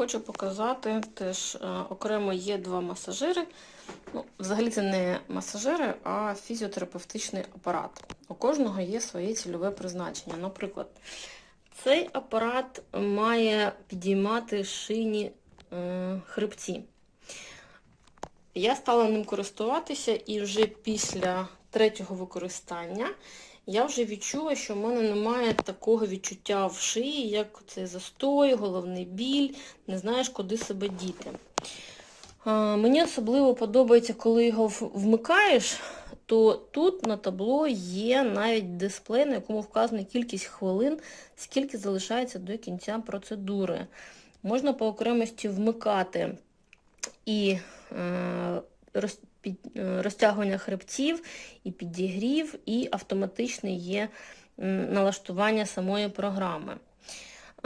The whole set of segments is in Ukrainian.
хочу показати теж е, окремо є два масажири. Ну, взагалі це не масажири, а фізіотерапевтичний апарат. У кожного є своє цільове призначення. Наприклад, цей апарат має підіймати шийні е, хребці. Я стала ним користуватися і вже після третього використання я вже відчула, що в мене немає такого відчуття в шиї, як цей застой, головний біль, не знаєш, куди себе діти. Мені особливо подобається, коли його вмикаєш, то тут на табло є навіть дисплей, на якому вказана кількість хвилин, скільки залишається до кінця процедури. Можна по окремості вмикати і е, під, е, розтягування хребців, і підігрів, і автоматичне є налаштування самої програми.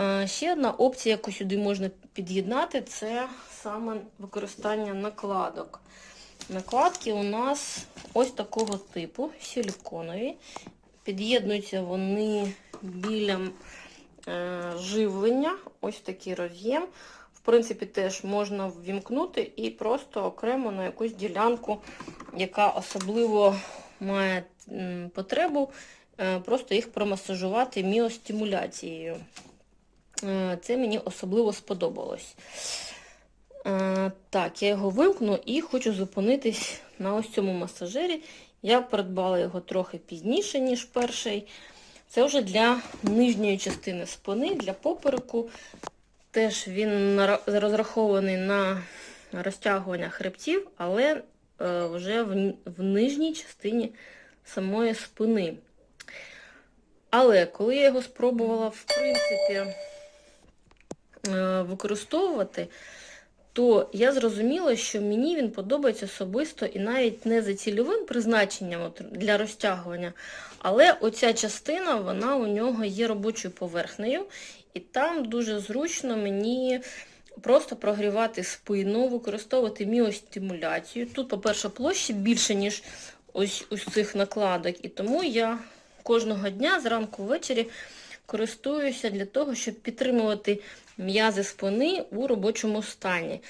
Е, Ще одна опція, яку сюди можна під'єднати, це саме використання накладок. Накладки у нас ось такого типу, силіконові. Під'єднуються вони біля е, живлення, ось такий роз'єм. Принципі, теж можна ввімкнути і просто окремо на якусь ділянку, яка особливо має потребу, е, просто їх промасажувати міостимуляцією. Е, Це мені особливо сподобалось. Е, Так, я його вимкну і хочу зупинитись на ось цьому масажирі. Я придбала його трохи пізніше, ніж перший. Це вже для нижньої частини спини, для попереку. Теж він розрахований на розтягування хребтів, але е, вже в, нижній частині самої спини. Але коли я його спробувала, в принципі, е, використовувати, то я зрозуміла, що мені він подобається особисто і навіть не за цільовим призначенням для розтягування, але оця частина, вона у нього є робочою поверхнею, і там дуже зручно мені просто прогрівати спину, використовувати міостимуляцію. Тут, по-перше, площі більше, ніж ось ось цих накладок, і тому я кожного дня зранку ввечері користуюся для того, щоб підтримувати м'язи спини у робочому стані.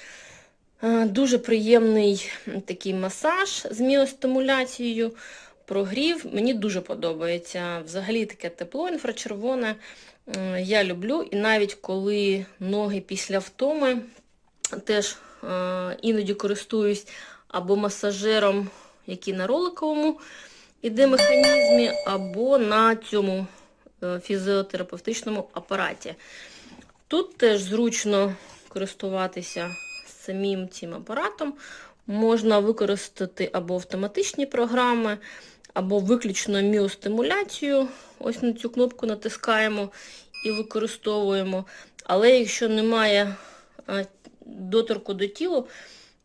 Е, Дуже приємний такий масаж з міостимуляцією, прогрів. Мені дуже подобається. Взагалі таке тепло інфрачервоне е, я люблю. І навіть коли ноги після втоми, теж е, іноді користуюсь або масажером, який на роликовому іде механізмі, або на цьому фізіотерапевтичному апараті. Тут теж зручно користуватися самим цим апаратом. Можна використати або автоматичні програми, або виключно міостимуляцію. Ось на цю кнопку натискаємо і використовуємо. Але якщо немає е, доторку до тілу,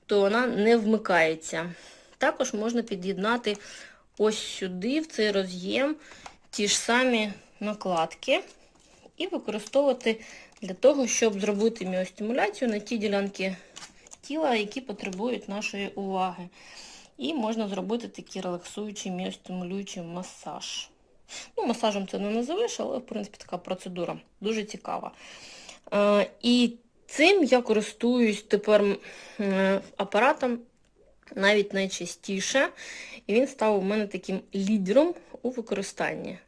то вона не вмикається. Також можна під'єднати ось сюди, в цей роз'єм, ті ж самі накладки і використовувати для того, щоб зробити міостимуляцію на ті ділянки тіла, які потребують нашої уваги. І можна зробити такий релаксуючий міостимулюючий масаж. Ну, масажем це не називеш, але в принципі така процедура дуже цікава. Е, і цим я користуюсь тепер е, апаратом навіть найчастіше. І він став у мене таким лідером у використанні.